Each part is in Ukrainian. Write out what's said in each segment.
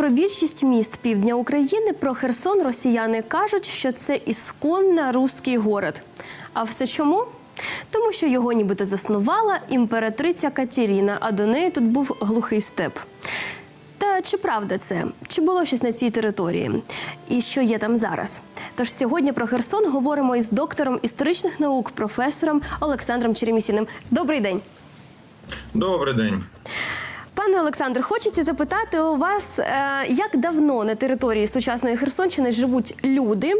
Про більшість міст півдня України, про Херсон росіяни кажуть, що це ісконно руський город. А все чому? Тому що його нібито заснувала імператриця Катеріна, а до неї тут був глухий степ. Та чи правда це? Чи було щось на цій території? І що є там зараз? Тож сьогодні про Херсон говоримо із доктором історичних наук, професором Олександром Черемісіним. Добрий день. Добрий день. Пане Олександр, хочеться запитати у вас, е, як давно на території сучасної Херсонщини живуть люди,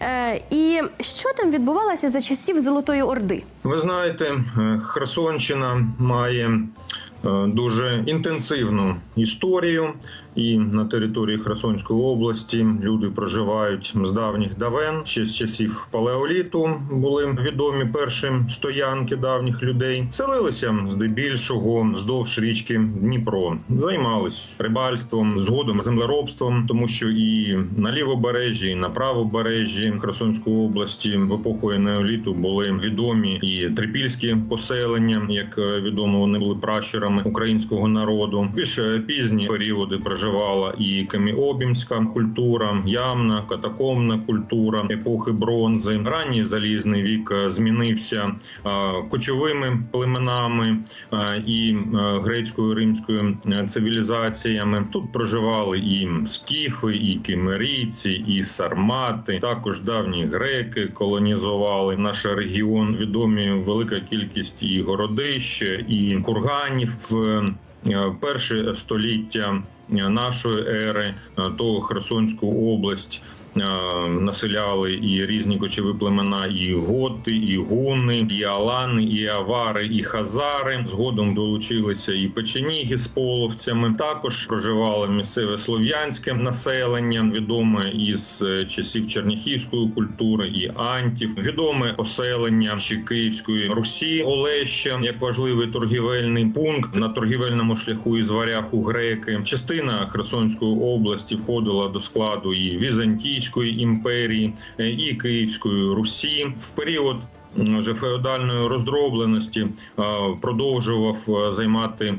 е, і що там відбувалося за часів Золотої Орди? Ви знаєте, е, Херсонщина має дуже інтенсивну історію, і на території Херсонської області люди проживають з давніх давен. Ще з часів палеоліту були відомі перші стоянки давніх людей. Селилися здебільшого вздовж річки Дніпро, займались рибальством, згодом землеробством, тому що і на лівобережжі, і на правобережжі Херсонської області в епоху неоліту були відомі і трипільські поселення, як відомо, вони були пращурами українського народу. Більш е, пізні періоди проживала і каміобімська культура, ямна, катакомна культура епохи бронзи. Ранній залізний вік е, змінився е, кочовими племенами е, і грецькою римською цивілізаціями. Тут проживали і скіфи, і кимерійці, і сармати. Також давні греки колонізували наш регіон. Відомі велика кількість і городищ, і курганів в перше століття нашої ери, е, то Херсонську область. Е, Населяли і різні кочові племена, і готи, і гуни, і алани, і авари, і хазари. Згодом долучилися і печеніги з половцями. Також проживало місцеве слов'янське населення, відоме із е, часів черніхівської культури і антів. Відоме поселення ще Київської Русі, Олеща як важливий торгівельний пункт на торгівельному шляху із варяг у греки. Частина Херсонської області входила до складу і Візантійської імперії, е, і Київської Русі. В період вже феодальної роздробленості е, продовжував е, займати.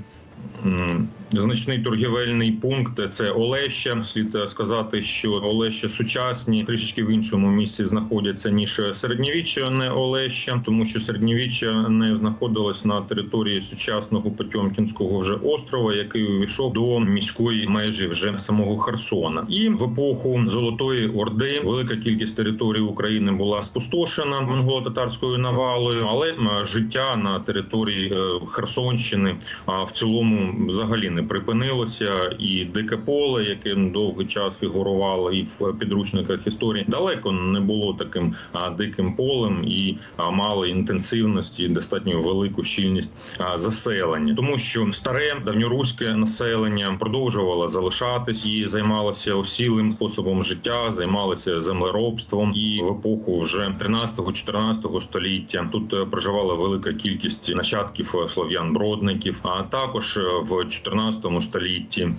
Значний торгівельний пункт це Олеща. Слід е, сказати, що Олеща сучасні трішечки в іншому місці знаходяться ніж середньовіччя, не Олеща, тому що середньовіччя не знаходилось на території сучасного Потьомкінського вже острова, який увійшов до міської межі вже самого Херсона. І в епоху Золотої Орди велика кількість території України була спустошена монголо-татарською навалою, але життя на території е, Херсонщини а, в цілому взагалі не припинилося. І дике поле, яке довгий час фігурувало і в підручниках історії, далеко не було таким диким полем і мало інтенсивності, достатньо велику щільність заселення, тому що старе давньоруське населення продовжувало залишатись і займалося осілим способом життя, займалося землеробством. І в епоху вже 13-14 століття тут е, проживала велика кількість нащадків е, слов'ян-бродників. А також е, в 14 столітті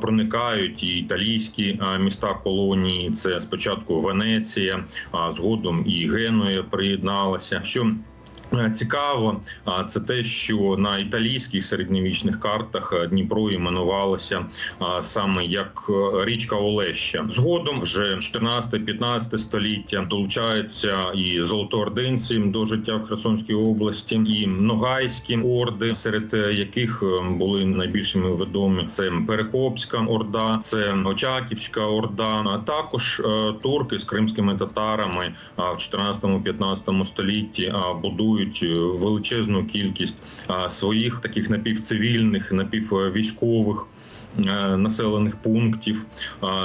проникають і італійські міста колонії. Це спочатку Венеція, а згодом і Генуя приєдналася. Що Цікаво, а це те, що на італійських середньовічних картах е, Дніпро іменувалося саме як е, річка Олеща. Згодом, вже 14-15 століття, долучаються і золотоординці до життя в Херсонській області, і ногайські орди, серед е, яких е, були найбільшими відомі це Перекопська орда, це Очаківська орда, а також е, турки з кримськими татарами в 14-15 столітті будують е, величезну кількість своїх таких напівцивільних, напіввійськових е, населених пунктів.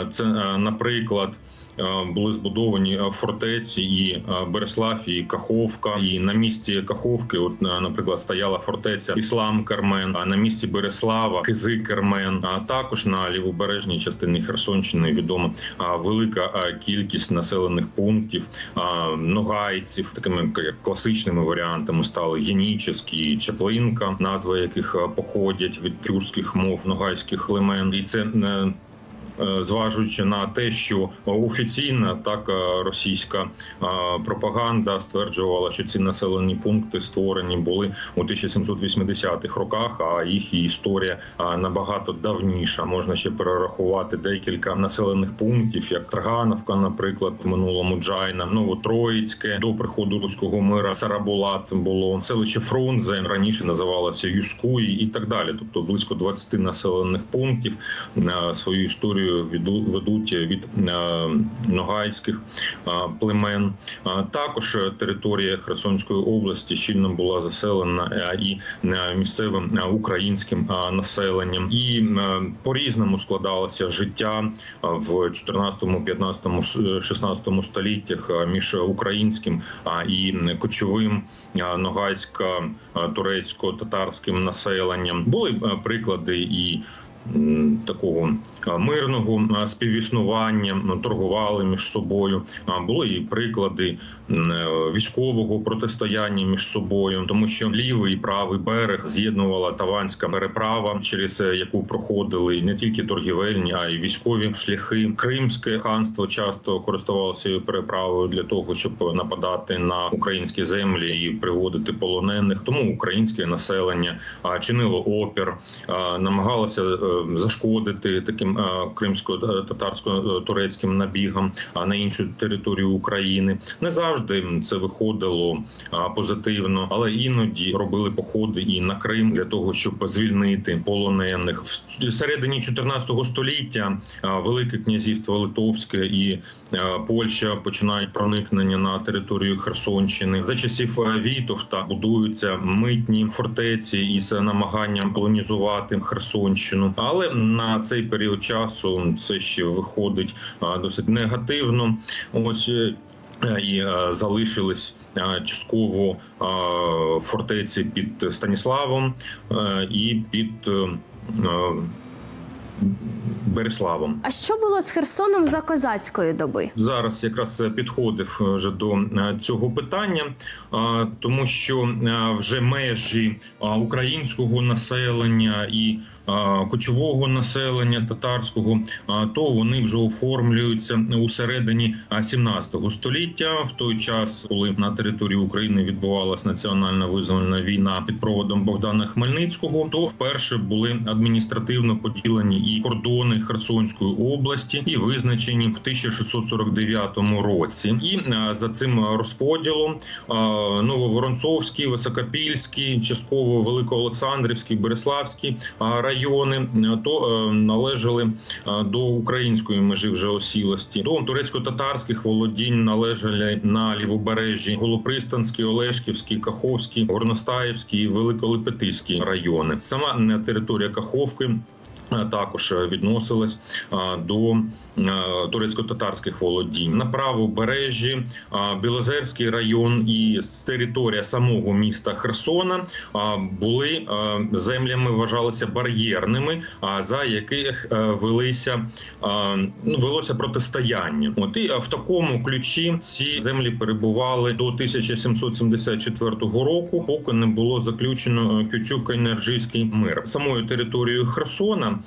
Це, е, наприклад. Е, Були збудовані е, фортеці і е, Береслав, і Каховка. І на місці Каховки, от наприклад, стояла фортеця Іслам Кермен. А на місці Береслава Кизи Кермен. А також на лівобережній частині Херсонщини відома велика кількість населених пунктів ногайців. Такими як класичними варіантами стали Генічеський, Чеплинка, назви яких походять від тюркських мов ногайських племен. І це зважуючи на те, що офіційна так е, російська е, пропаганда стверджувала, що ці населені пункти створені були у 1780-х роках, а їх історія е, набагато давніша. Можна ще перерахувати декілька населених пунктів, як Строгановка, наприклад, в минулому Джайна, Новотроїцьке до приходу руського мира Сарабулат було селище Фрунзе раніше називалося Юскуї і так далі. Тобто близько 20 населених пунктів е, свою історію ведуть від е, ногайських е, племен. Е, Також територія Херсонської області щільно була заселена і місцевим українським населенням, і е, по-різному складалося життя в 14, 15, 16 століттях між українським і кочовим а, ногайсько-турецько-татарським населенням. Були приклади і. Такого мирного співіснування ну, торгували між собою. Були і приклади е, військового протистояння між собою, тому що лівий і правий берег з'єднувала Таванська переправа, через е, яку проходили не тільки торгівельні, а й військові шляхи. Кримське ханство часто користувалося переправою для того, щоб нападати на українські землі і приводити полонених. Тому українське населення чинило опір, намагалося е, зашкодити таким е, кримсько-татарсько-турецьким набігам на іншу територію України. Не завжди це виходило позитивно, але іноді робили походи і на Крим для того, щоб звільнити полонених в середині 14 століття. Велике князівство Литовське і Польща починають проникнення на територію Херсонщини. За часів Вітовта будуються митні фортеці із намаганням колонізувати Херсонщину. Але на цей період часу це ще виходить досить негативно. Ось. е, І е, залишились е, частково фортеці під Станіславом і під Береславом. А що було з Херсоном за козацької доби? Зараз якраз підходив вже до цього питання, тому що вже межі українського населення і кочового населення татарського, то вони вже оформлюються у середині е, 17 століття, в той час, коли на території України відбувалася національна визвольна війна під проводом Богдана Хмельницького, то вперше були адміністративно поділені і кордони Херсонської області, і визначені в 1649 році. І за цим розподілом Нововоронцовський, Високопільський, частково Великоолександрівський, Береславський е, райони е, то е, належали е, до української межі вже осілості. До турецько-татарських володінь належали на лівобережжі Голопристанський, Олешківський, Каховський, Горностаївський і Великолепетильський райони. Сама територія Каховки. Також відносилась до турецько-татарських володінь на правобережжі е, Білозерський район і територія самого міста Херсона е, були е, землями, вважалися бар'єрними, за яких е, велися е, ну, велося протистояння. От і е, в такому ключі ці землі перебували до 1774 року, поки не було заключено е, Кючук-Енерджийський мир самою територією Херсона.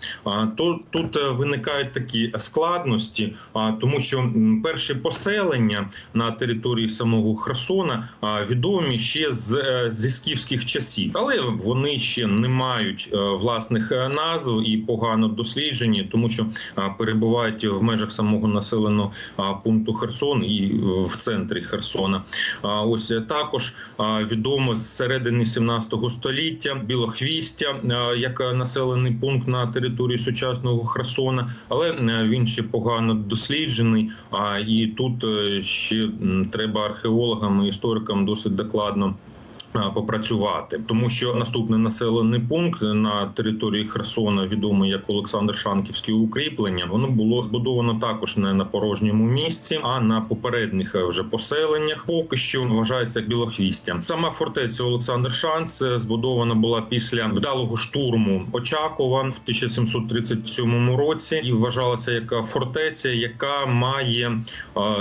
То тут е, виникають такі складності, тому, що перші поселення на території самого Херсона відомі ще з е, зі скіфських часів, але вони ще не мають е, власних е, назв і погано досліджені, тому що перебувають в межах самого населеного пункту Херсон і в центрі Херсона. Ось також відомо з середини 17 століття білохвістя як населений пункт на території сучасного Херсона, але він ще погано досліджений. А і тут е, ще треба археологам і історикам досить докладно. Попрацювати, тому що наступний населений пункт на території Херсона, відомий як Олександр Шанківське укріплення, воно було збудовано також не на порожньому місці, а на попередніх вже поселеннях. Поки що вважається як білохвістя. Сама фортеця Олександр Шанц е, збудована була після вдалого штурму Очакова в 1737 році, і вважалася як фортеця, яка має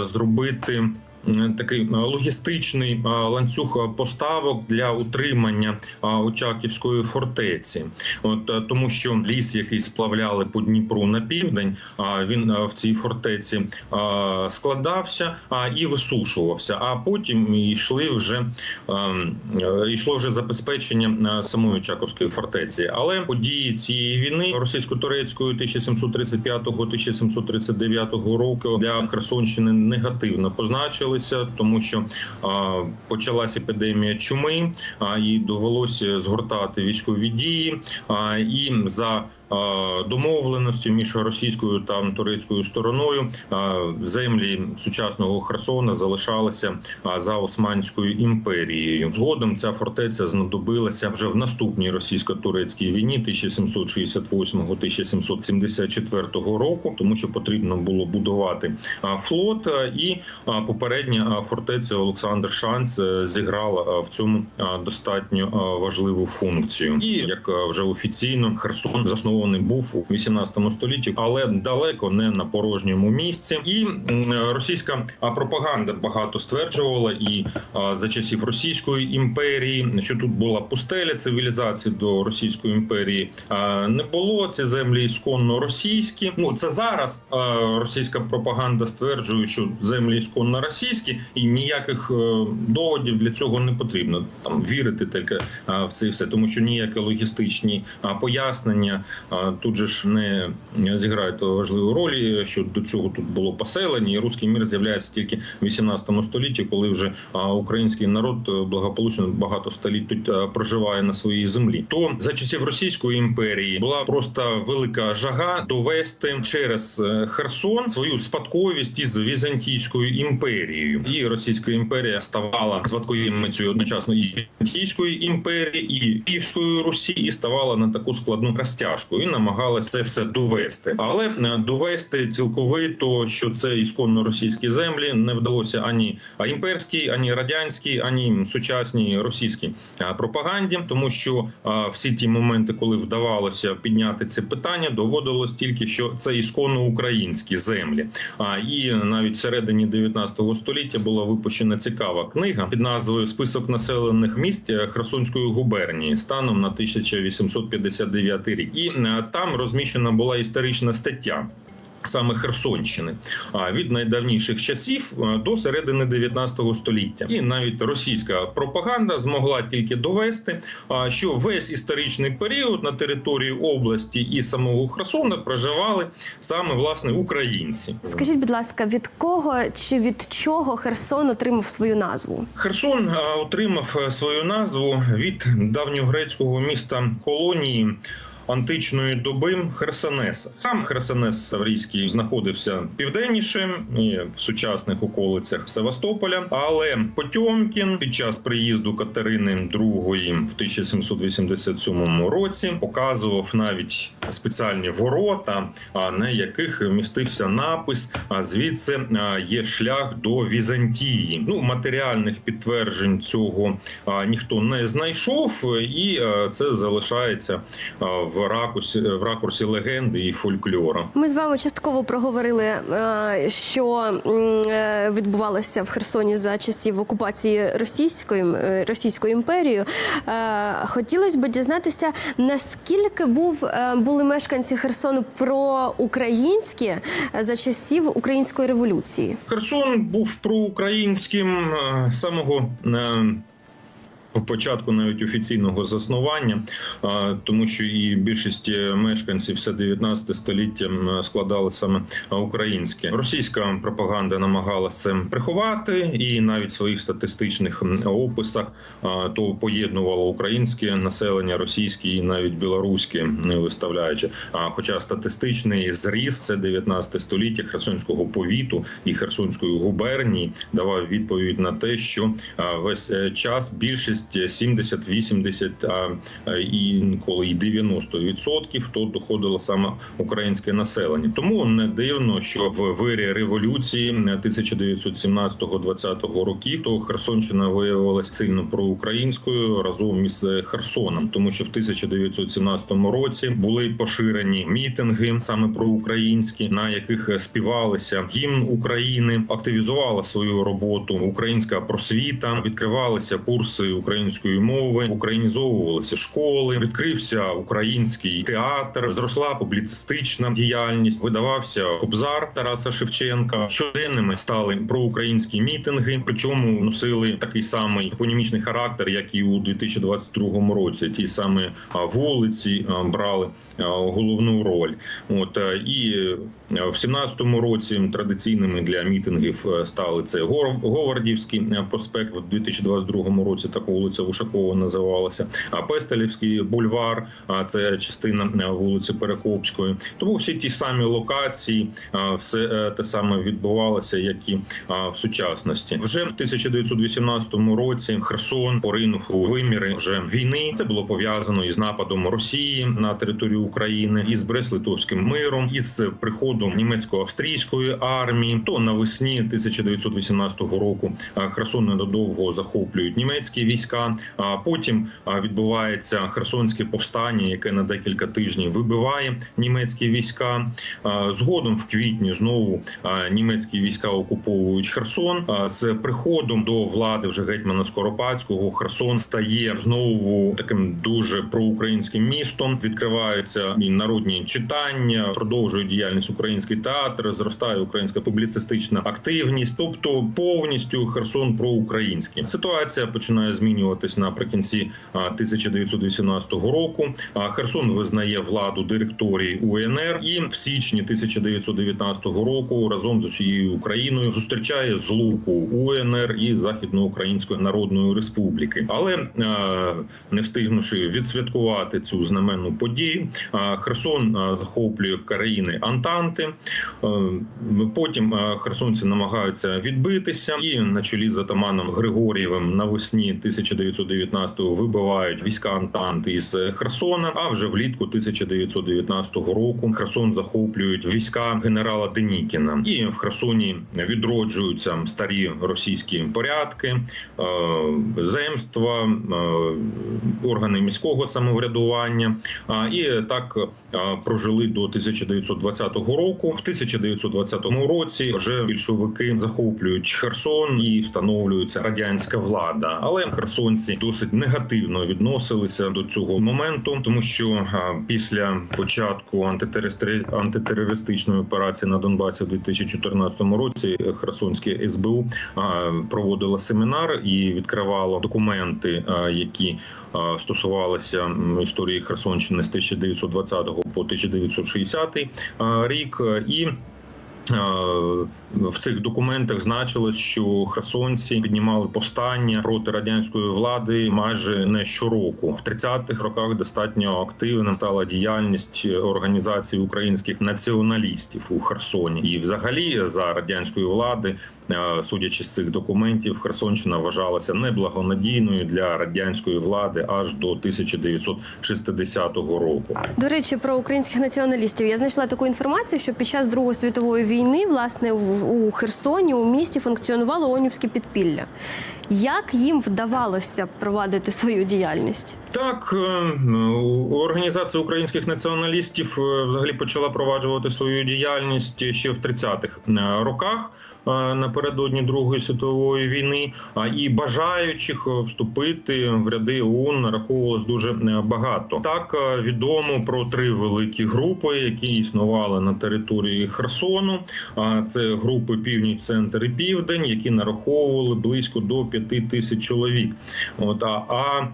зробити. М, такий е, логістичний е, ланцюг поставок для утримання е, Очаківської фортеці. От е, тому, що ліс, який сплавляли по Дніпру на південь, а він е, в цій фортеці е, складався і висушувався. А потім йшли вже е, е, йшло вже забезпечення е, самої Очаковської фортеці. Але події цієї війни російсько-турецької 1735-1739 року для Херсонщини негативно позначилися, тому що почалася епідемія чуми, а і довелося згортати військові дії. І за а, домовленостю між російською та турецькою стороною землі сучасного Херсона залишалися за Османською імперією. Згодом ця фортеця знадобилася вже в наступній російсько-турецькій війні 1768-1774 року, тому що потрібно було будувати флот і попередня фортеця Олександр Шанц е, зіграла в цьому достатньо важливу функцію. І як вже офіційно Херсон заснований був у 18 столітті, але далеко не на порожньому місці. І російська пропаганда багато стверджувала і за часів Російської імперії, що тут була пустеля цивілізації до Російської імперії. Не було ці землі ісконно російські. Ну це зараз російська пропаганда стверджує, що землі ісконно російські, і ніяких е, доводів для цього не потрібно. Там вірити тільки в це все, тому що ніякі логістичні пояснення тут же ж не зіграють важливу роль, що до цього тут було поселення, і руський мір з'являється тільки в 18 столітті, коли вже український народ е, благополучно багато століть тут е, проживає на своїй землі. То за часів Російської імперії була просто велика жага довести через е, Херсон свою спадковість із Візантійською імперією, і Російська імперія ставала спадкоємицею одночасно і Візантійської імперії, і Київської Русі, і ставала на таку складну розтяжку і намагалася це все довести. Але е, довести цілковито, що це ісконно російські землі, не вдалося ані імперській, ані радянській, ані сучасній російській пропаганді, тому що всі ті моменти, коли вдавалося підняти це питання, доводилось тільки що це ісконно українські землі. А і навіть всередині 19 століття була випущена цікава книга під назвою Список населених місць Херсонської губернії станом на 1859 рік. І е, там розміщена була історична стаття. Саме Херсонщини, а від найдавніших часів до середини 19 століття, і навіть російська пропаганда змогла тільки довести, що весь історичний період на території області і самого Херсона проживали саме власне українці. Скажіть, будь ласка, від кого чи від чого Херсон отримав свою назву? Херсон отримав е, свою назву від давньогрецького міста колонії. Античної доби Херсонеса. Сам Херсонес Саврійський знаходився південніше і в сучасних околицях Севастополя. Але Потьомкін під час приїзду Катерини II в 1787 році показував навіть спеціальні ворота, на яких містився напис: а звідси є шлях до Візантії. Ну матеріальних підтверджень цього ніхто не знайшов, і це залишається а, в ракурсі в ракурсі легенди і фольклору. Ми з вами частково проговорили, е, що е, відбувалося в Херсоні за часів окупації Російською е, Російською імперією. Хотілося б дізнатися, наскільки був були мешканці Херсону проукраїнські за часів української революції. Херсон був проукраїнським самого. Е, Початку навіть офіційного заснування, тому що і більшість мешканців все 19 століття складали саме українське. Російська пропаганда намагалася приховати, і навіть в своїх статистичних описах то поєднувало українське населення, російське і навіть білоруське, не виставляючи. Хоча статистичний зріст це 19 століття Херсонського повіту і Херсонської губернії давав відповідь на те, що весь е, час більшість чисельність 70, 80, а інколи і 90 відсотків, то доходило саме українське населення. Тому не дивно, що в вирі революції 1917-20 років то Херсонщина виявилася сильно проукраїнською разом із Херсоном, тому що в 1917 році були поширені мітинги саме проукраїнські, на яких співалися гімн України, активізувала свою роботу українська просвіта, відкривалися курси української мови, українізовувалися школи, відкрився український театр, зросла публіцистична діяльність, видавався Кобзар Тараса Шевченка. Щоденними стали проукраїнські мітинги, причому носили такий самий топонімічний характер, як і у 2022 році. Ті самі а, вулиці брали головну роль. От і в 17-му році традиційними для мітингів е, стали це Говардівський е, проспект. В 2022 році така вулиця Ушакова називалася. А Пестелівський бульвар, а це частина е, вулиці Перекопської. Тому всі ті самі локації, все е, те саме відбувалося, як і в сучасності. Вже в 1918 році Херсон поринув у виміри вже війни. Це було пов'язано із нападом Росії на територію України, із Брест-Литовським миром, із приходом німецько-австрійської армії. То навесні 1918 року Херсон ненадовго захоплюють німецькі війська. А потім відбувається Херсонське повстання, яке на декілька тижнів вибиває німецькі війська. Згодом в квітні знову німецькі війська окуповують Херсон. З приходом до влади вже гетьмана Скоропадського Херсон стає знову таким дуже проукраїнським містом. Відкриваються і народні читання, продовжує діяльність український театр, зростає українська публіцистична активність. Тобто повністю Херсон проукраїнський. Ситуація починає змінюватись наприкінці а, 1918 року. Херсон визнає владу директорії УНР і в січні 1919 року разом з усією Україною зустрічає злуку УНР і Західноукраїнської Народної Республіки. Але не встигнувши відсвяткувати цю знаменну подію, Херсон захоплює країни Антанти. Е, Потім херсонці намагаються відбитися, і на чолі з атаманом Григорієвим навесні 1919-го вибивають війська Антанти із Херсона. А вже влітку 1919 року Херсон захоплюють війська генерала Денікіна, і в Херсоні відроджуються старі російські порядки, е, земства, е, органи міського самоврядування. І так е, прожили до 1920 року. В 1920 році вже більшовики захоплюють Херсон і встановлюється радянська влада. Але херсонці досить негативно відносилися до цього моменту, тому що після початку антитерестри- антитерористичної операції на Донбасі в 2014 році Херсонське СБУ проводило семінар і відкривало документи, які стосувалися історії Херсонщини з 1920 по 1960 а, рік. І Е, в цих документах значилось, що херсонці піднімали повстання проти радянської влади майже не щороку. В 30-х роках достатньо активна стала діяльність організації українських націоналістів у Херсоні. І, взагалі, за радянської влади, е, судячи з цих документів, Херсонщина вважалася неблагонадійною для радянської влади аж до 1960 року. До речі, про українських націоналістів я знайшла таку інформацію, що під час Другої світової війни, власне, у Херсоні у місті функціонувало Онівське підпілля. Як їм вдавалося провадити свою діяльність? Так, е, організація українських націоналістів е, взагалі почала проваджувати свою діяльність ще в 30-х е, роках е, напередодні Другої світової війни. А і бажаючих е, вступити в ряди ОУН нараховувалось дуже е, багато. Так е, відомо про три великі групи, які існували на території Херсону. А це групи Північ, Центр і Південь, які нараховували близько до п'яти тисяч чоловік. От а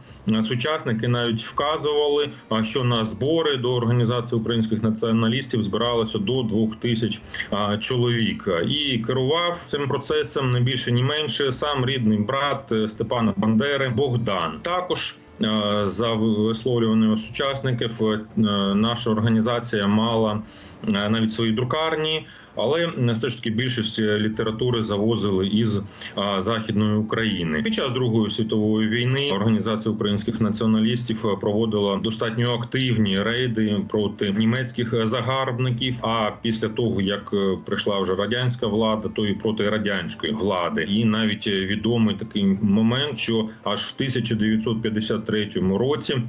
сучасники навіть вказували, що на збори до організації українських націоналістів збиралося до двох тисяч чоловік. І керував цим процесом не більше ні менше сам рідний брат е, Степана Бандери Богдан. Також е, за висловлюваними сучасників, е, наша організація мала навіть свої друкарні але все ж таки більшість літератури завозили із західної України. Під час Другої світової війни організація українських націоналістів проводила достатньо активні рейди проти німецьких загарбників. А після того як е, прийшла вже радянська влада, то і проти радянської влади, і навіть відомий такий момент, що аж в 1953 році.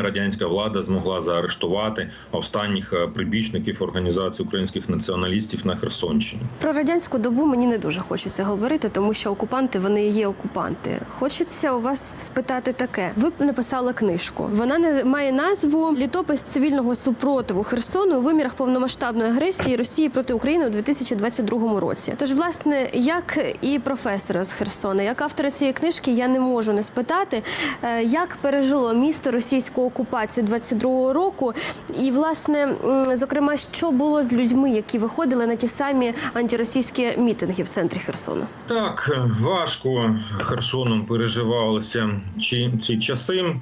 Радянська влада змогла заарештувати останніх е, прибічників організації українських націоналістів на Херсонщині. Про радянську добу мені не дуже хочеться говорити, тому що окупанти вони є окупанти. Хочеться у вас спитати таке: ви написали книжку. Вона не має назву Літопис цивільного супротиву Херсону у вимірах повномасштабної агресії Росії проти України у 2022 році. Тож, власне, як і професора з Херсона, як автора цієї книжки, я не можу не спитати, е, як пережило місто окупацію 22-го року, і власне, зокрема, що було з людьми, які виходили на ті самі антиросійські мітинги в центрі Херсона? Так важко Херсоном переживалися ці часи.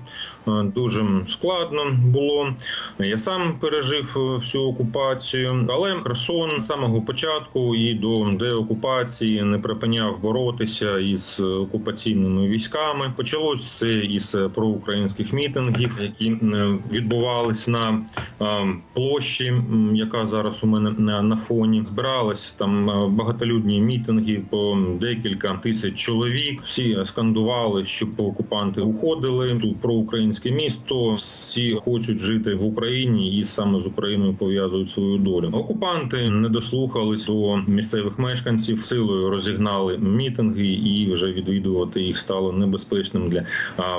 Е, Дуже складно було. Я сам пережив е, всю окупацію, але Херсон з самого початку і до деокупації не припиняв боротися із окупаційними військами. Почалось це із проукраїнських мітингів, які е, відбувались на площі, яка зараз у мене на, фоні. Збирались там багатолюдні мітинги по декілька тисяч чоловік. Всі скандували, щоб окупанти уходили. Тут проукраїнське місто. Всі хочуть жити в Україні і саме з Україною пов'язують свою долю. Окупанти не дослухались до місцевих мешканців, силою розігнали мітинги, і вже відвідувати їх стало небезпечним для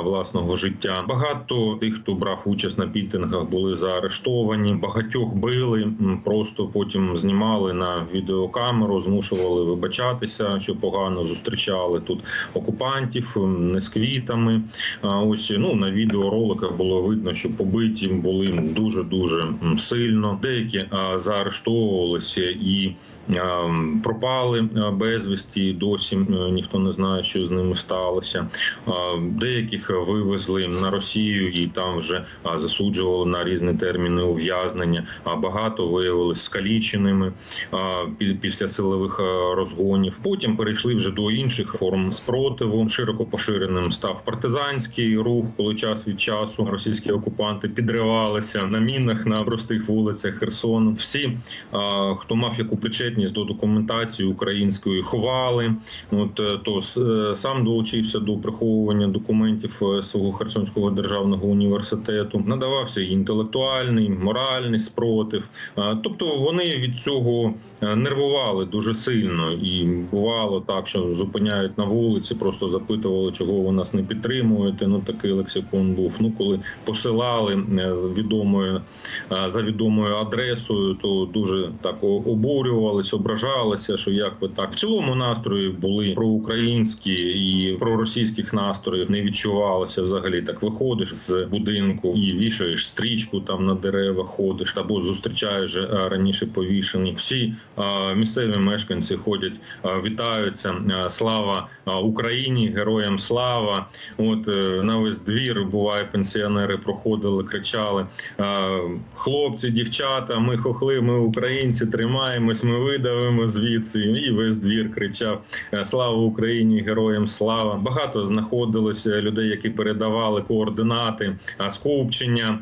власного життя. Багато тих, хто брав участь на мітингах, були заарештовані. Багатьох били, просто потім знімали на відеокамеру, змушували вибачатися, що погано зустрічали тут окупантів не з квітами. Ось ну на відеороликах було видно, що побиті були дуже дуже сильно. Деякі заарештовувалися і пропали безвісті. Досі ніхто не знає, що з ними сталося. Деяких вивезли на Росію і там вже засуджували на різні терміни ув'язнення. А багато виявилися скаліченими після силових розгонів. Потім перейшли вже до інших форм спротиву. Широко поширеним став партизанський рух, коли час від часу російські окупанти підривалися на мінах на простих вулицях Херсону. Всі, хто мав яку причетність до документації української, ховали. От е, то е, сам долучився до приховування документів е, свого Херсонського державного університету. Надавався інтелектуальний, моральний спротив. Тобто вони від цього нервували дуже сильно, і бувало так, що зупиняють на вулиці, просто запитували, чого ви нас не підтримуєте. Ну такий лексикон був. Ну коли посилали е, з відомою е, за відомою адресою, то дуже так обурювалися, ображалися, що як ви так в цілому настрої були проукраїнські і проросійських настроїв не відчувалося взагалі. Так виходиш з будинку і вішаєш стрічку там на дерева, ходиш або зустрічаєш е, раніше повішені. Всі місцеві мешканці ходять, вітаються. Слава Україні, героям слава! От на весь двір буває пенсіонери проходили, кричали: е, хлопці, дівчата, ми хохли, ми українці, тримаємось, ми видавимо звідси. І весь двір кричав: е, Слава Україні, героям слава! Багато знаходилося людей, які передавали координати, е, скупчення.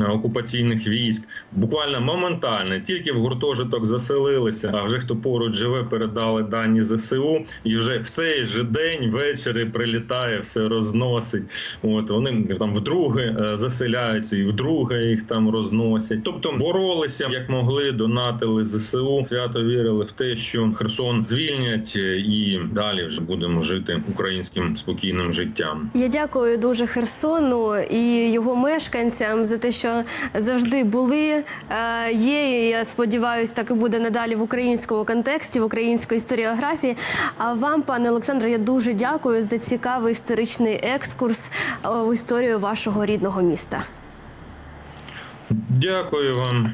Е, Окупаційних військ буквально моментально, тільки в гуртожиток заселилися. А вже хто поруч живе, передали дані ЗСУ, і вже в цей же день ввечері прилітає, все розносить. От вони там вдруге е, заселяються, і вдруге їх там розносять. Тобто боролися як могли, донатили ЗСУ. Свято вірили в те, що Херсон звільнять, е, і далі вже будемо жити українським спокійним життям. Я дякую дуже Херсону і його мешканцям за те, що завжди були, е, є. І я сподіваюся, так і буде надалі в українському контексті, в української історіографії. А вам, пане Олександре, я дуже дякую за цікавий історичний екскурс в історію вашого рідного міста. Дякую вам.